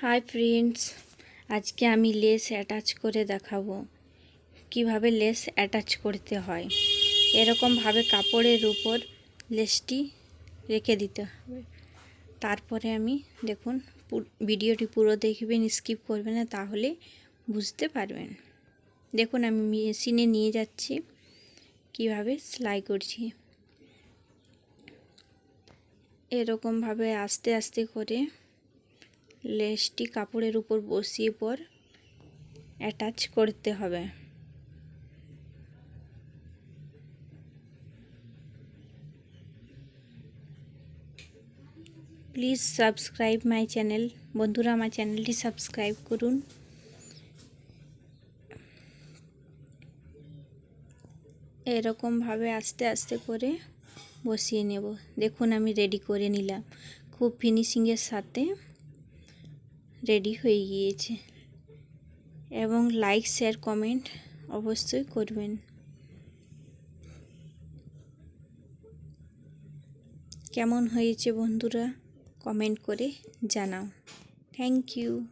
Hi friends আজকে আমি less attach করে দেখাবো। কীভাবে লেস অ্যাটাচ করতে হয়। এরকমভাবে কাপড়ের উপর লেসটি রেখে দিতে হবে। তারপরে আমি দেখুন ভিডিওটি পুরো দেখবেন স্কিপ করবেন না, তাহলে বুঝতে পারবেন। দেখুন, আমি মেশিনে নিয়ে যাচ্ছি। কীভাবে সেলাই করছি। এরকমভাবে আস্তে আস্তে করে লেসটি কাপড়ের উপর বসিয়ে পর অ্যাটাচ করতে হবে। প্লিজ সাবস্ক্রাইব মাই চ্যানেল বন্ধুরা, আমার চ্যানেলটি সাবস্ক্রাইব করুন। এরকমভাবে আস্তে আস্তে করে বসিয়ে নেব। দেখুন, আমি রেডি করে নিলাম। খুব ফিনিশিংয়ের সাথে রেডি হয়ে গিয়েছে। এবং লাইক শেয়ার কমেন্ট অবশ্যই করবেন। কেমন হয়েছে বন্ধুরা? কমেন্ট করে জানাও। Thank you